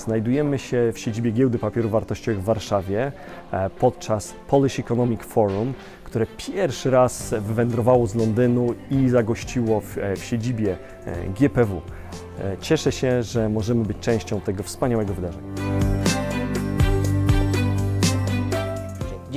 Znajdujemy się w siedzibie Giełdy Papierów Wartościowych w Warszawie e, podczas Polish Economic Forum, które pierwszy raz wywędrowało z Londynu i zagościło w, e, w siedzibie e, GPW. Cieszę się, że możemy być częścią tego wspaniałego wydarzenia.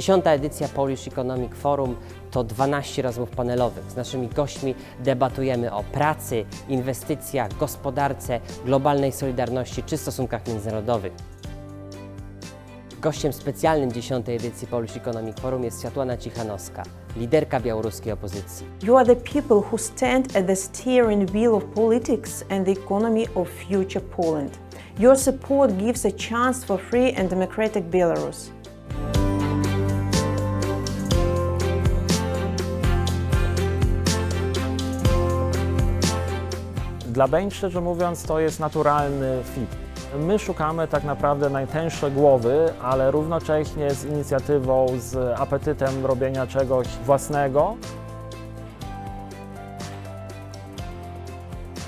Dziesiąta edycja Polish Economic Forum to 12 rozmów panelowych. Z naszymi gośćmi debatujemy o pracy, inwestycjach, gospodarce, globalnej solidarności czy stosunkach międzynarodowych. Gościem specjalnym dziesiątej edycji Polish Economic Forum jest Światłana Cichanowska, liderka białoruskiej opozycji. You are the people who stand at the steering wheel of politics and the economy of future Poland. Your support gives a chance for free and democratic Belarus. Dla Bain, szczerze mówiąc, to jest naturalny fit. My szukamy tak naprawdę najtęższe głowy, ale równocześnie z inicjatywą, z apetytem robienia czegoś własnego.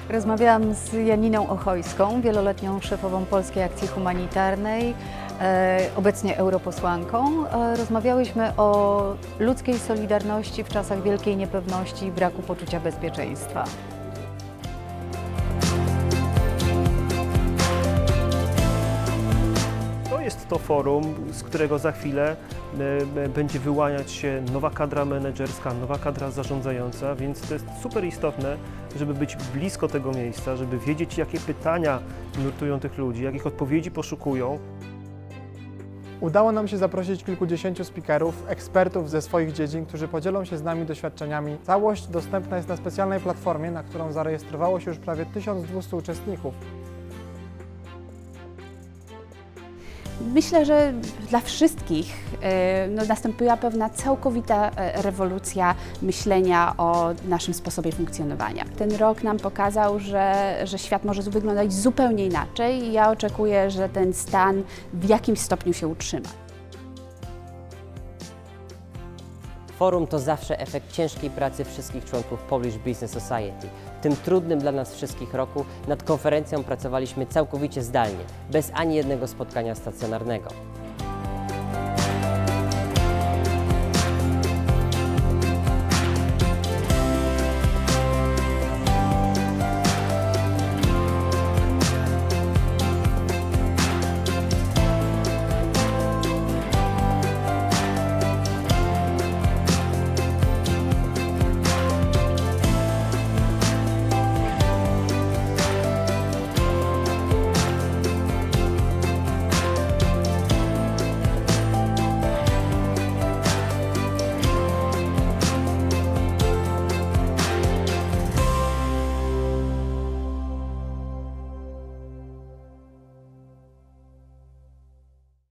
Rozmawiałam z Janiną Ochojską, wieloletnią szefową Polskiej Akcji Humanitarnej, e, obecnie europosłanką. E, rozmawiałyśmy o ludzkiej solidarności w czasach wielkiej niepewności i braku poczucia bezpieczeństwa. To forum, z którego za chwilę e, będzie wyłaniać się nowa kadra menedżerska, nowa kadra zarządzająca, więc to jest super istotne, żeby być blisko tego miejsca, żeby wiedzieć, jakie pytania nurtują tych ludzi, jakich odpowiedzi poszukują. Udało nam się zaprosić kilkudziesięciu speakerów, ekspertów ze swoich dziedzin, którzy podzielą się z nami doświadczeniami. Całość dostępna jest na specjalnej platformie, na którą zarejestrowało się już prawie 1200 uczestników. Myślę, że dla wszystkich e, no, nastąpiła pewna całkowita e, rewolucja myślenia o naszym sposobie funkcjonowania. Ten rok nam pokazał, że, że świat może wyglądać zupełnie inaczej i ja oczekuję, że ten stan w jakimś stopniu się utrzyma. Forum to zawsze efekt ciężkiej pracy wszystkich członków Polish Business Society. W tym trudnym dla nas wszystkich roku nad konferencją pracowaliśmy całkowicie zdalnie, bez ani jednego spotkania stacjonarnego.